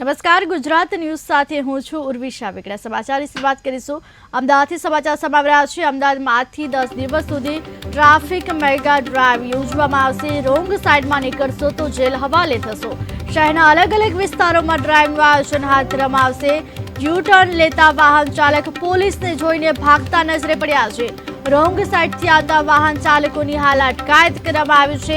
નમસ્કાર, ગુજરાત ન્યૂઝ સાથે હું છું ઉર્વિશા વેગડા સમાચારની શરૂઆત કરીશું. અમદાવાદથી સમાચાર સમાવી રહ્યા છે. અમદાવાદમાં આજથી દસ દિવસ સુધી ટ્રાફિક મેગા ડ્રાઈવ યોજવામાં આવશે. રોંગ સાઈડમાં નીકળશો તો જેલ હવાલે થશો. શહેરના અલગ અલગ વિસ્તારોમાં ડ્રાઈવનું આયોજન હાથ ધરવામાં આવશે. યુ ટર્ન લેતા વાહન ચાલક પોલીસને જોઈને ભાગતા નજરે પડ્યા છે. રોંગ સાઈડથી આવતા વાહન ચાલકોની હાલ અટકાયત કરવામાં આવી છે.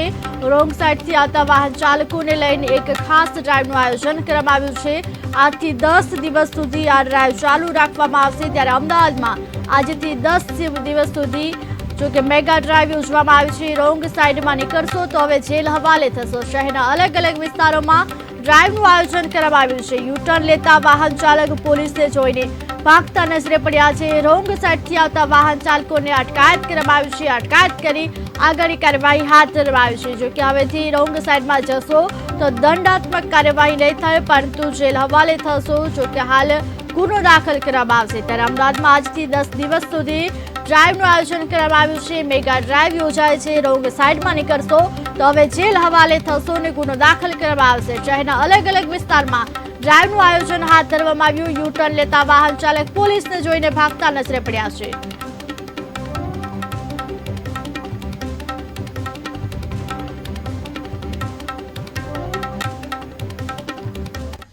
રોંગ સાઈડથી આવતા વાહન ચાલકોને લઈને એક ખાસ ડ્રાઈવનું આયોજન કરવામાં આવ્યું છે. આજથી દસ દિવસ સુધી આ ડ્રાઈવ ચાલુ રાખવામાં આવશે. ત્યારે અમદાવાદમાં આજથી દસ દિવસ સુધી જો કે મેગા ડ્રાઈવ યોજવામાં આવી છે. રોંગ સાઈડમાં નીકળશો તો હવે જેલ હવાલે થશો. શહેરના અલગ અલગ વિસ્તારોમાં ડ્રાઈવનું આયોજન કરવામાં આવ્યું છે. યુટર્ન લેતા વાહન ચાલક પોલીસને જોઈને ભાગતા નજરે પડ્યા છે. રોંગ સાઈડથી આવતા વાહન ચાલકોને અટકાયત કરવામાં આવી છે. અટકાયત કરી આગળની કાર્યવાહી હાથ ધરવામાં આવી છે. જો કે હવેથી રોંગ સાઈડમાં જશો તો દંડાત્મક કાર્યવાહી નહીં થાય, પરંતુ જેલ હવાલે થશો. જો કે હાલ ગુનો દાખલ કરવામાં આવશે. ત્યારે અમદાવાદમાં આજથી દસ દિવસ સુધી ડ્રાઈવનું આયોજન કરવામાં આવ્યું છે. મેગા ડ્રાઈવ યોજાય છે. રોંગ સાઈડમાં નીકળશો તો હવે જેલ હવાલે થશો અને ગુનો દાખલ કરવામાં આવશે. શહેરના અલગ અલગ વિસ્તારમાં ડ્રાઈવનું આયોજન હાથ ધરવામાં આવ્યું. યુ ટર્ન લેતા વાહન ચાલક પોલીસને જોઈને ભાગતા નજરે પડ્યા છે.